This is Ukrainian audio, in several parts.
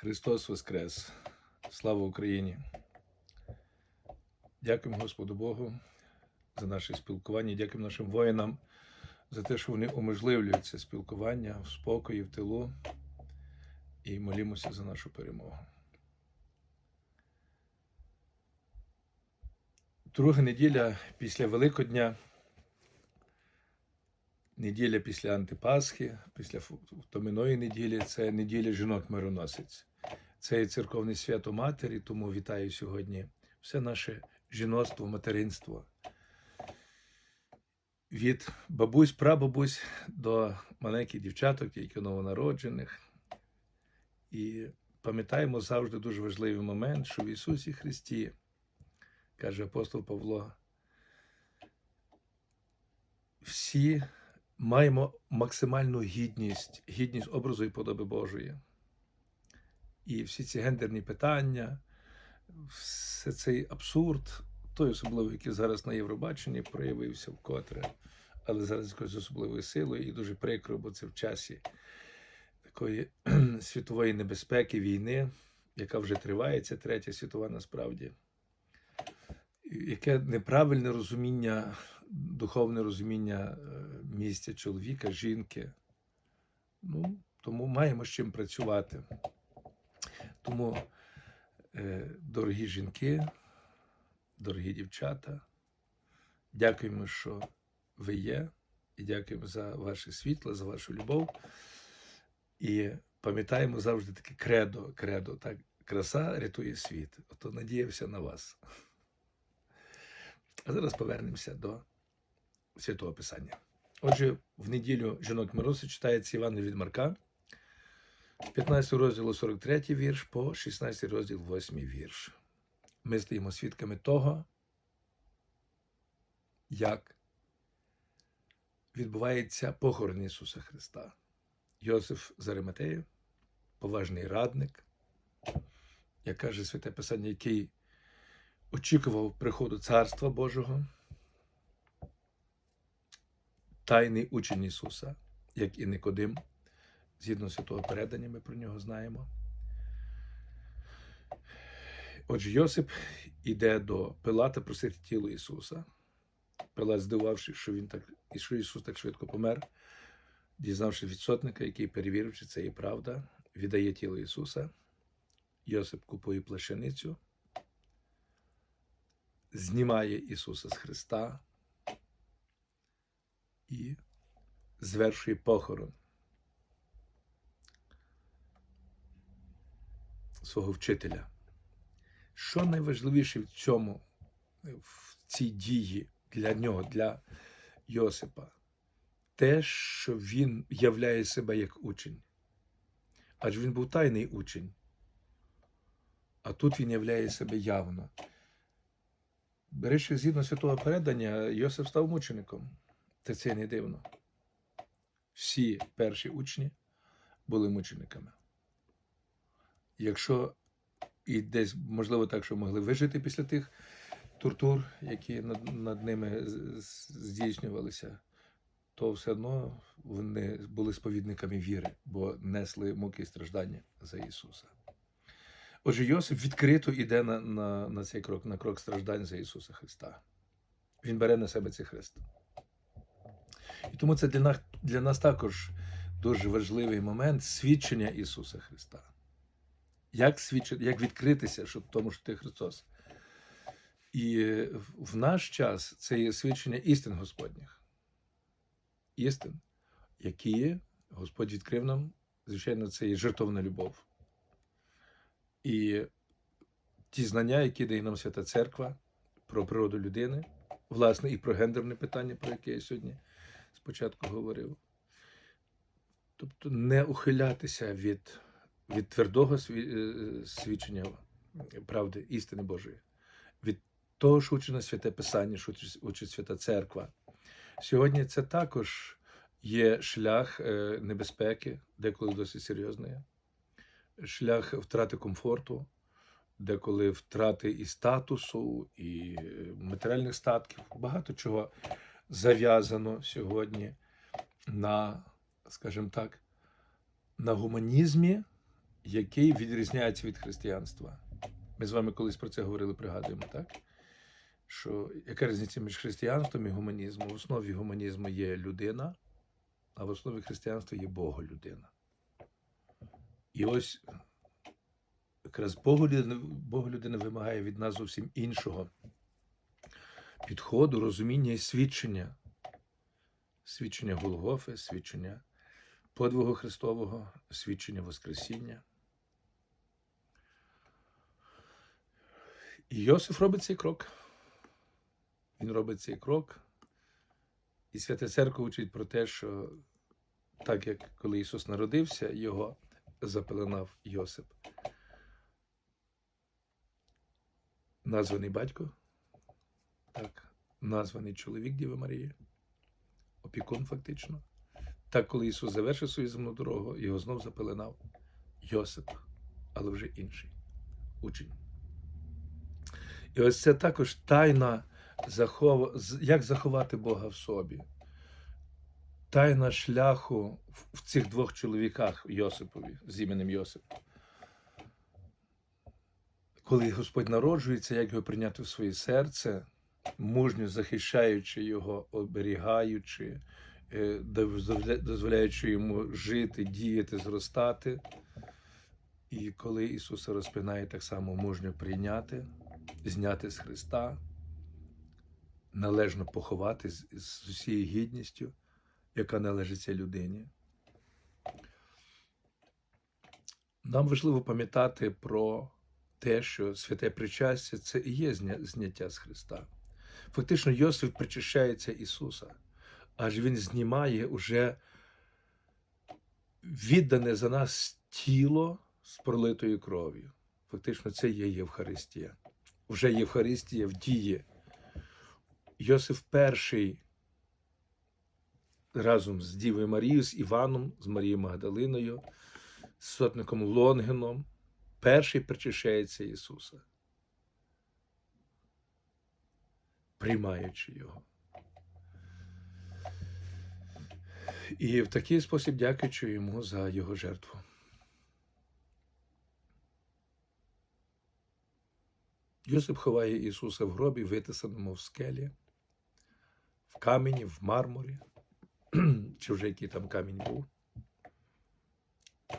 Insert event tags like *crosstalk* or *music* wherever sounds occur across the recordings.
Христос Воскрес! Слава Україні! Дякуємо Господу Богу за наше спілкування. Дякуємо нашим воїнам за те, що вони уможливлюють це спілкування в спокої, в тилу. І молімося за нашу перемогу. Друга неділя після Великодня, неділя після Антипасхи, після Томиної неділі це неділя жінок мироносець. Це є церковне свято Матері, тому вітаю сьогодні все наше жіноцтво, материнство. Від бабусь, прабабусь до маленьких дівчаток, тільки новонароджених. І пам'ятаємо завжди дуже важливий момент, що в Ісусі Христі, каже апостол Павло, всі маємо максимальну гідність, гідність образу і подоби Божої. І всі ці гендерні питання, все цей абсурд, той особливо, який зараз на Євробаченні проявився вкотре, але зараз якось з особливою силою і дуже прикро, бо це в часі такої *clears throat* світової небезпеки, війни, яка вже триває, це третя світова насправді. Яке неправильне розуміння, духовне розуміння місця чоловіка, жінки. Ну, тому маємо з чим працювати. Тому, е, дорогі жінки, дорогі дівчата, дякуємо, що ви є, і дякуємо за ваше світло, за вашу любов. І пам'ятаємо завжди таке кредо, кредо, так, краса рятує світ. Ото надіявся на вас. А зараз повернемося до Святого Писання. Отже, в неділю жінок Мироси читається Іван від Марка, 15 розділу 43 вірш по 16 розділ 8 вірш. Ми стаємо свідками того, як відбувається похорон Ісуса Христа. Йосиф Зариматеєв, поважний радник, як каже Святе Писання, який очікував приходу Царства Божого, тайний учень Ісуса, як і Никодим, згідно святого передання, ми про нього знаємо. Отже, Йосип іде до Пилата просити тіло Ісуса. Пилат, здивавшись, що він так, і що Ісус так швидко помер, дізнавши від сотника, який перевірив, чи це є правда, віддає тіло Ісуса. Йосип купує плащаницю, знімає Ісуса з Христа і звершує похорон свого вчителя. Що найважливіше в цьому, в цій дії для нього, для Йосипа? Те, що він являє себе як учень. Адже він був тайний учень. А тут він являє себе явно. Беречи, згідно святого передання, Йосип став мучеником. Та це не дивно. Всі перші учні були мучениками. Якщо і десь, можливо, так, що могли вижити після тих тортур, які над, над ними здійснювалися, то все одно вони були сповідниками віри, бо несли муки і страждання за Ісуса. Отже, Йосип відкрито йде на, на, на цей крок, на крок страждань за Ісуса Христа. Він бере на себе цей хрест. І тому це для нас, для нас також дуже важливий момент свідчення Ісуса Христа. Як свідчити, як відкритися що, тому, що ти Христос. І в наш час це є свідчення істин Господніх. Істин, які Господь відкрив нам, звичайно, це є жертовна любов. І ті знання, які дає нам Свята Церква про природу людини, власне, і про гендерне питання, про яке я сьогодні спочатку говорив. Тобто не ухилятися від від твердого свідчення правди, істини Божої, від того, що учить святе Писання, що учить Свята Церква. Сьогодні це також є шлях небезпеки, деколи досить серйозний, шлях втрати комфорту, деколи втрати і статусу, і матеріальних статків. Багато чого зав'язано сьогодні на, скажімо так, на гуманізмі який відрізняється від християнства. Ми з вами колись про це говорили, пригадуємо, так? Що яка різниця між християнством і гуманізмом? В основі гуманізму є людина, а в основі християнства є Боголюдина. І ось якраз Боголюдина, Боголюдина вимагає від нас зовсім іншого підходу, розуміння і свідчення. Свідчення Голгофи, свідчення подвигу Христового, свідчення Воскресіння. І Йосиф робить цей крок. Він робить цей крок. І Свята Церква учить про те, що так як коли Ісус народився, його запеленав Йосип. Названий батько, так, названий чоловік Діви Марії, опікун фактично. Так, коли Ісус завершив свою земну дорогу, його знов запеленав Йосип, але вже інший учень. І ось це також тайна, як заховати Бога в собі. Тайна шляху в цих двох чоловіках Йосипові з іменем Йосип. Коли Господь народжується, як його прийняти в своє серце, мужньо захищаючи його, оберігаючи, е, дозволяючи йому жити, діяти, зростати. І коли Ісуса розпинає, так само мужньо прийняти, зняти з Христа, належно поховати з, з усією гідністю, яка належить цій людині. Нам важливо пам'ятати про те, що святе причастя це і є зняття з Христа. Фактично, Йосиф причащається Ісуса, аж Він знімає уже віддане за нас тіло з пролитою кров'ю. Фактично, це є Євхаристія. Вже Євхаристія в дії. Йосиф перший разом з Дівою Марією, з Іваном, з Марією Магдалиною, з сотником Лонгеном, перший причащається Ісуса, приймаючи Його. І в такий спосіб дякуючи йому за його жертву. Йосип ховає Ісуса в гробі, витисаному в скелі, в камені, в мармурі, *clears throat* чи вже який там камінь був.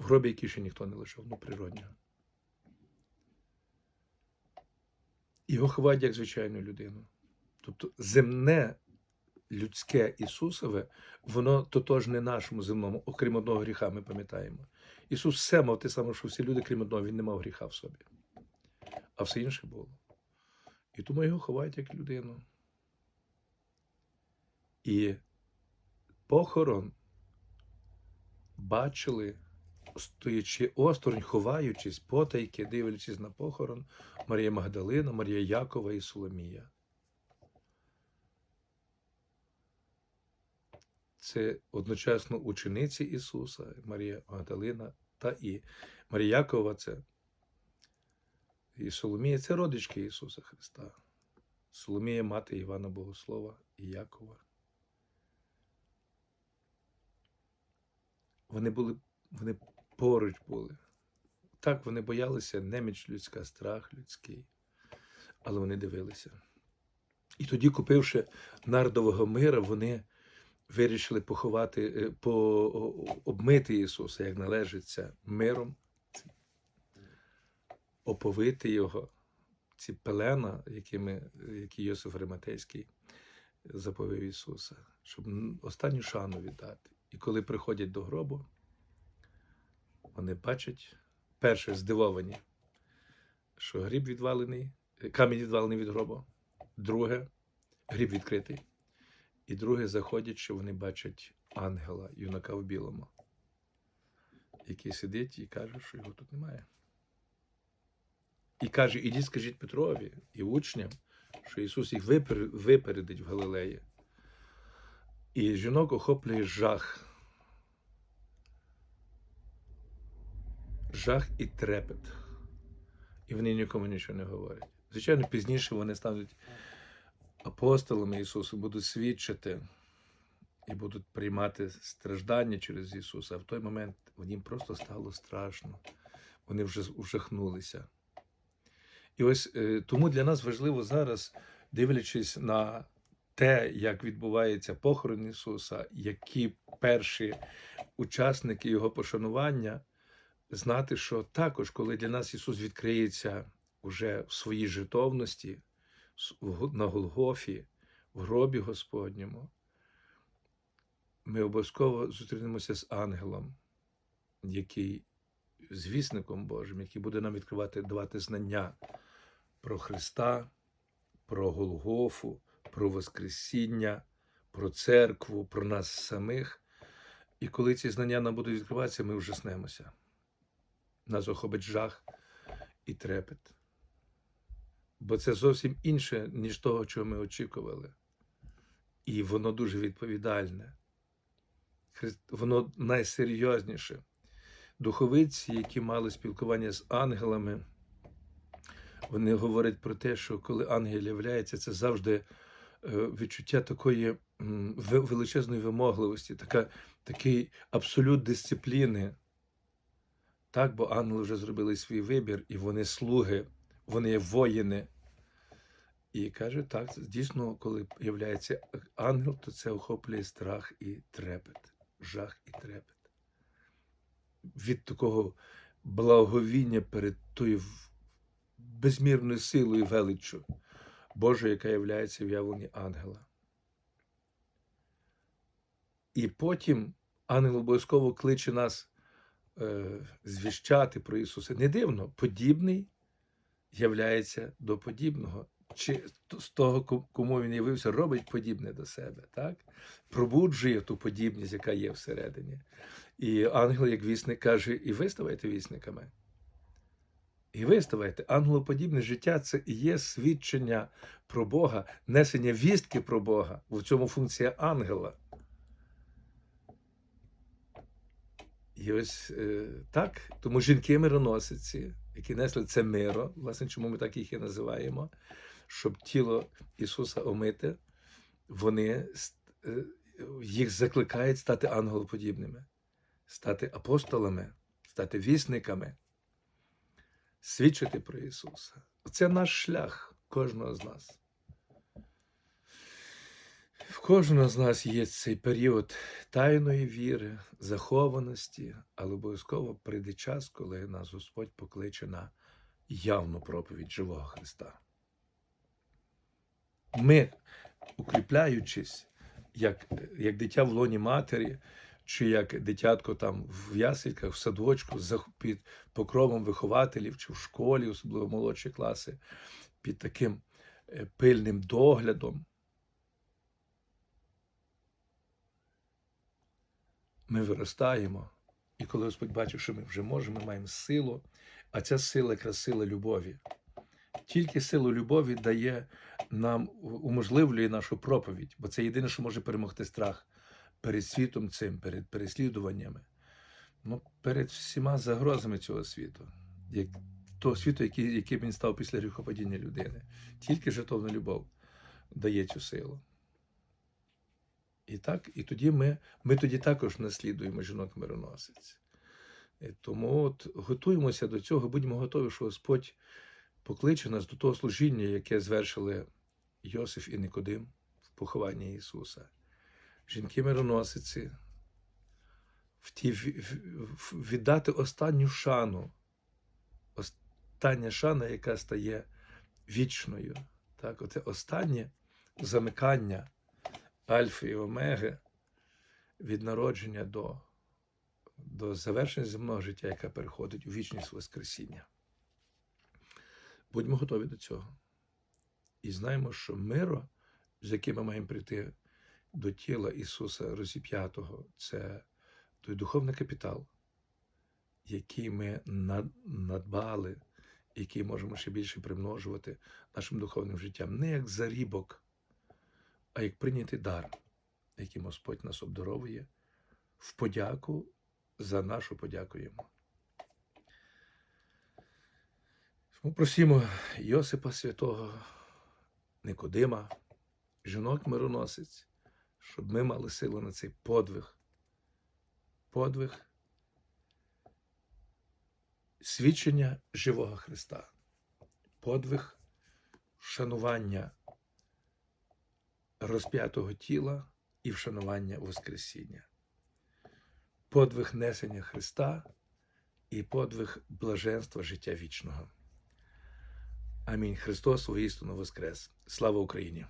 В гробі, який ще ніхто не лишив, ну природнього. Його ховають як звичайну людину. Тобто земне людське Ісусове, воно тотожне нашому земному, окрім одного гріха, ми пам'ятаємо. Ісус все мав те саме, що всі люди, крім одного, Він не мав гріха в собі. А все інше було. І тому його ховають як людину. І похорон бачили, стоячи осторонь, ховаючись, потайки, дивлячись на похорон Марія Магдалина, Марія Якова і Соломія. Це одночасно учениці Ісуса, Марія Магдалина та і Марія Якова це і Соломія це родички Ісуса Христа. Соломія мати Івана Богослова і Якова. Вони були, вони поруч були. Так, вони боялися неміч людська, страх людський, але вони дивилися. І тоді, купивши нардового мира, вони вирішили поховати, е, по, обмити Ісуса, як належиться, миром, оповити Його, ці пелена, якими, які Йосиф Риматейський заповів Ісуса, щоб останню шану віддати. І коли приходять до гробу, вони бачать, перше, здивовані, що гріб відвалений, камінь відвалений від гробу. Друге, гріб відкритий. І друге, заходять, що вони бачать ангела, юнака в білому, який сидить і каже, що його тут немає. І каже: ідіть, скажіть Петрові і учням, що Ісус їх випередить в Галилеї. І жінок охоплює жах. Жах і трепет. І вони нікому нічого не говорять. Звичайно, пізніше вони стануть апостолами Ісусу, будуть свідчити і будуть приймати страждання через Ісуса. А в той момент їм просто стало страшно. вони вже ужахнулися. І ось е, тому для нас важливо зараз, дивлячись на те, як відбувається похорон Ісуса, які перші учасники Його пошанування, знати, що також, коли для нас Ісус відкриється уже в своїй житовності, на Голгофі, в гробі Господньому, ми обов'язково зустрінемося з ангелом, який звісником Божим, який буде нам відкривати, давати знання про Христа, про Голгофу, про Воскресіння, про церкву, про нас самих. І коли ці знання нам будуть відкриватися, ми ужаснемося. Нас охопить жах і трепет. Бо це зовсім інше, ніж того, чого ми очікували. І воно дуже відповідальне. Воно найсерйозніше. Духовиці, які мали спілкування з ангелами, вони говорять про те, що коли ангел являється, це завжди е, відчуття такої величезної вимогливості, така, такий абсолют дисципліни. Так, бо ангели вже зробили свій вибір, і вони слуги, вони є воїни. І каже, так, дійсно, коли являється ангел, то це охоплює страх і трепет, жах і трепет. Від такого благовіння перед тою безмірною силою величчю Божою, яка являється в явленні ангела. І потім ангел обов'язково кличе нас е, звіщати про Ісуса. Не дивно, подібний являється до подібного. Чи з того, кому він явився, робить подібне до себе, так? Пробуджує ту подібність, яка є всередині. І ангел, як вісник, каже: і ви ставайте вісниками. І ви ставайте. Ангелоподібне життя це і є свідчення про Бога, несення вістки про Бога. В цьому функція ангела. І ось е, так, тому жінки мироносиці, які несли це миро, власне, чому ми так їх і називаємо, щоб тіло Ісуса омити, вони е, їх закликають стати ангелоподібними, стати апостолами, стати вісниками, свідчити про Ісуса. Це наш шлях кожного з нас. В кожного з нас є цей період тайної віри, захованості, але обов'язково прийде час, коли нас Господь покличе на явну проповідь живого Христа. Ми, укріпляючись, як, як дитя в лоні матері, чи як дитятко там в ясельках, в садочку, під покровом вихователів, чи в школі, особливо молодші класи, під таким е, пильним доглядом. Ми виростаємо, і коли Господь бачить, що ми вже можемо, ми маємо силу, а ця сила якраз сила любові. Тільки сила любові дає нам, уможливлює нашу проповідь, бо це єдине, що може перемогти страх перед світом цим, перед переслідуваннями, ну, перед всіма загрозами цього світу, як того світу, який, яким він став після гріхопадіння людини. Тільки жертовна любов дає цю силу. І так, і тоді ми, ми тоді також наслідуємо жінок мироносиць. І Тому от готуємося до цього, будьмо готові, що Господь покличе нас до того служіння, яке звершили Йосиф і Никодим в похованні Ісуса. Жінки мироносиці, в ті, в- віддати останню шану, остання шана, яка стає вічною. Так, оце останнє замикання Альфи і Омеги від народження до, до завершення земного життя, яке переходить у вічність Воскресіння. Будьмо готові до цього. І знаємо, що миро, з яким ми маємо прийти до тіла Ісуса Розіп'ятого, це той духовний капітал, який ми надбали, який можемо ще більше примножувати нашим духовним життям, не як зарібок, а як прийнятий дар, яким Господь нас обдаровує, в подяку за нашу подяку йому. Ми просимо Йосипа Святого, Никодима, жінок мироносець, щоб ми мали силу на цей подвиг. Подвиг свідчення живого Христа, подвиг вшанування розп'ятого тіла і вшанування Воскресіння, подвиг несення Христа і подвиг блаженства життя вічного. Амінь. Христос воістину воскрес. Слава Україні!